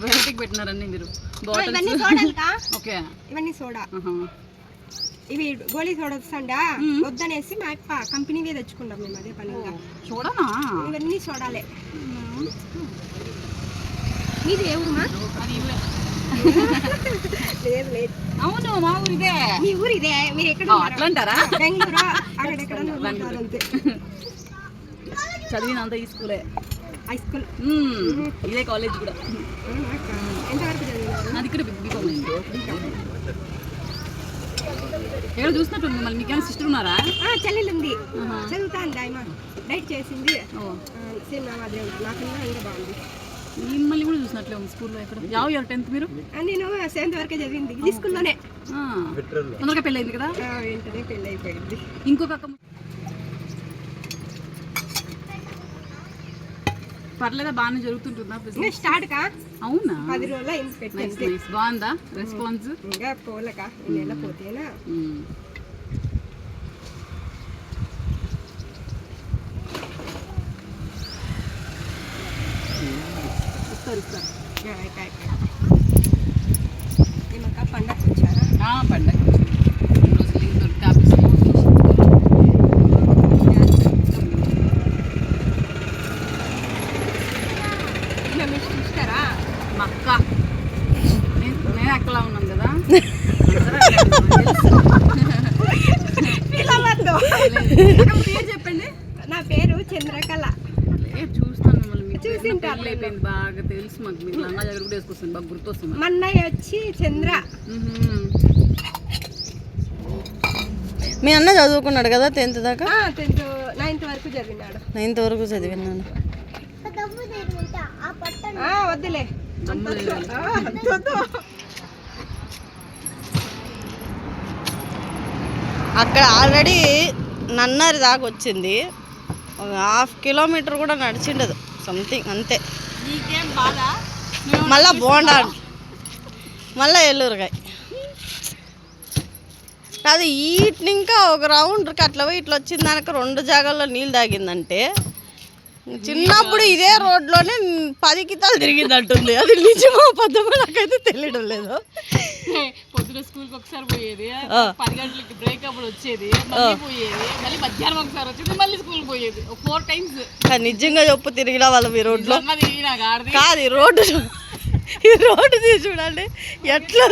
వెరైటీకి పెట్టినారండి మీరు bottles okay. ఇవన్నీ soda. ఇవి గోళీ సోడా వస్తుండా వద్దనేసి మా అప్ప కంపెనీవే తెచ్చుకుంటాం మేము అదే పనిగా. చూడనా ఇవన్నీ సోడాలే. మీది ఏ ఇవ్వే. లేదు లేదు. అవును మా ఊరు ఇదే మీ ఊరు ఇదే మీరు ఎక్కడ ఆ, ఉన్నారు? అట్లా అంటారా బెంగళూరు? అక్కడెక్కడ ఉంటారు అంతే. ఈ స్కూలే. High school. ఇదే కాలేజ్ కూడా. ఎంతవరకు చదివినారు? నాది ఇక్కడ బీకామ్ అయింది. ఎక్కడ చూసినట్టు మళ్ళీ మీకేమైనా సిస్టర్ ఉన్నారా? ఆ, చెల్లెలు ఉంది. చదువుతా ఉంది ఆయమ డైట్ చేసింది. ఓ. సేమ్ నా మాదిరి నాకన్నా ఇంకా బాగుంది. మిమ్మల్ని కూడా చూసినట్లే ఉంది స్కూల్లో ఎక్కడ. యావ ఇయర్ టెన్త్ మీరు? నేను సెవెంత్ వరకే చదివింది. ఇది స్కూల్లోనే ఆ. తొందరగా పెళ్ళయింది కదా? ఆ, వెంటనే పెళ్ళి అయిపోయింది ఇంకొక అక్క పర్లేదా బాగానే జరుగుతుంటుందా business? స్టార్ట్ కా? అవునా? పది రోజుల బాగుందా? రెస్పాన్స్ ఇంకా పోలక ఈ నెల పోతేనా ఇస్తారు ఇస్తారు ఆ, ఇక, ఇక. ఏమక్క పండగ వచ్చారా ఆ, పండగ రెండు రోజులు లీవ్ దొరికితే ఆఫీస్కి ఇలా మీరు చూస్తారా? మా అక్క. నేను అక్కలా ఉన్నాను కదా. చెప్పండి? నా పేరు చంద్రకళ. చూస్తాను. చూసింటారు పెళ్ళి అయిపోయింది బాగా తెలుసు మాకు. మీకు లంగా దగ్గర కూడా వేసుకొస్తుంది బాగా గుర్తొస్తుంది మా అన్నయ్య వచ్చి చంద్ర. మీ అన్న చదువుకున్నాడు కదా టెన్త్ దాకా? టెన్త్ నైన్త్ వరకు చదివినాడు. నైన్త్ వరకు చదివినాను ఆ, వద్దులే. అక్కడ ఆల్రెడీ నన్నరి దాకా వచ్చింది. ఒక హాఫ్ కిలోమీటర్ కూడా నడిచిండదు. సంథింగ్ అంతే. మళ్ళా బోండా మళ్ళా ఎల్లూరుగాయ అది ఈటిని ఇంకా ఒక రౌండ్కి అట్లా పోయి ఇట్లా వచ్చిన దానికి రెండు జాగాల్లో నీళ్ళు తాగిందంటే చిన్నప్పుడు ఇదే రోడ్లోనే పది కితాలు తిరిగిందంటుంది. అది నిజమో పద్దమో నాకైతే తెలియడం లేదు. పొద్దున స్కూల్కి ఒకసారి పోయేది. పది గంటలకి బ్రేక్ అప్పుడు వచ్చేది. మళ్ళీ పోయేది. మళ్ళీ మధ్యాహ్నం ఒకసారి వచ్చేది. మళ్ళీ స్కూల్కి పోయేది. ఫోర్ టైమ్స్ నిజంగా చెప్పు తిరిగిన వాళ్ళం ఈ రోడ్లో. కాదు. ఈ రోడ్డు ఈ రోడ్డు తీసి చూడండి. ఎట్లా